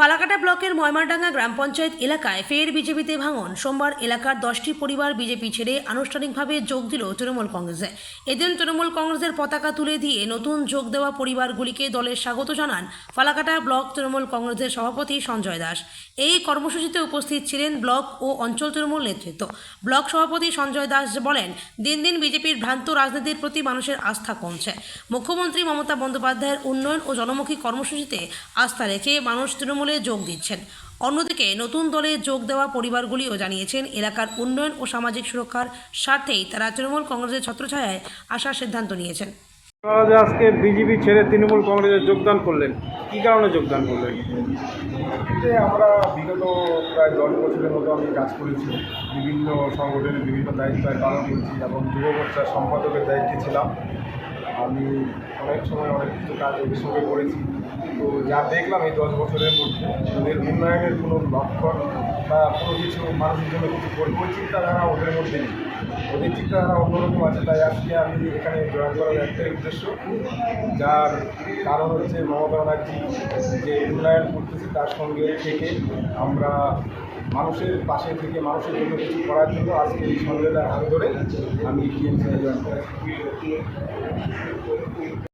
ফালাকাটা ব্লকের ময়মারডাঙ্গা গ্রাম পঞ্চায়েত এলাকায় ফের বিজেপিতে ভাঙন। সোমবার এলাকার দশটি পরিবার বিজেপি ছেড়ে আনুষ্ঠানিকভাবে যোগ দিল তৃণমূল কংগ্রেসে। এদিন তৃণমূল কংগ্রেসের পতাকা তুলে দিয়ে নতুন যোগ দেওয়া পরিবারগুলিকে দলের স্বাগত জানান ফালাকাটা ব্লক তৃণমূল কংগ্রেসের সভাপতি সঞ্জয় দাস। এই কর্মসূচিতে উপস্থিত ছিলেন ব্লক ও অঞ্চল তৃণমূল নেতৃত্ব। ব্লক সভাপতি সঞ্জয় দাস বলেন, দিন দিন বিজেপির ভ্রান্ত রাজনীতির প্রতি মানুষের আস্থা কমছে। মুখ্যমন্ত্রী মমতা বন্দ্যোপাধ্যায়ের উন্নয়ন ও জনমুখী কর্মসূচিতে আস্থা রেখে মানুষ তৃণমূলে যোগ দিচ্ছেন। অন্যদিকে নতুন দলে যোগ দেওয়া পরিবারগুলিও জানিয়েছেন এলাকার উন্নয়ন ও সামাজিক সুরক্ষার স্বার্থেই তারা তৃণমূল কংগ্রেসের ছত্রছায়ায় আসার সিদ্ধান্ত নিয়েছেন। যে আজকে বিজেপি ছেড়ে তৃণমূল কংগ্রেসে যোগদান করলেন। কি কারণে যোগদান করলেন? যে আমরা বিগত প্রায় দশ বছরের মতো আমি কাজ করেছি। বিভিন্ন সংগঠনের বিভিন্ন দায়িত্ব পালন করেছি এবং যুব মোর্চার সম্পাদকের দায়িত্বে ছিলাম। আমি অনেক সময় অনেক কিছু কাজ ওদের সঙ্গে করেছি। তো যা দেখলাম এই দশ বছরের মধ্যে ওদের উন্নয়নের কোনো লক্ষণ বা কোনো কিছু মানুষের জন্য কিছু করব চিন্তাধারা ওদের মধ্যে নেই। ওদের চিন্তাধারা অন্যরকম আছে, তাই আজকে আমি এখানে জয়েন করার একটাই উদ্দেশ্য। যার কারণ হচ্ছে মমতা ব্যানার্জি যে উন্নয়ন করতেছে, তার সঙ্গে থেকে আমরা মানুষের পাশে থেকে, মানুষের জন্য কিছু করার জন্য আজকে এই সন্ধ্যাটার হাত ধরে আমি টিএমসি জয়েন করেছি।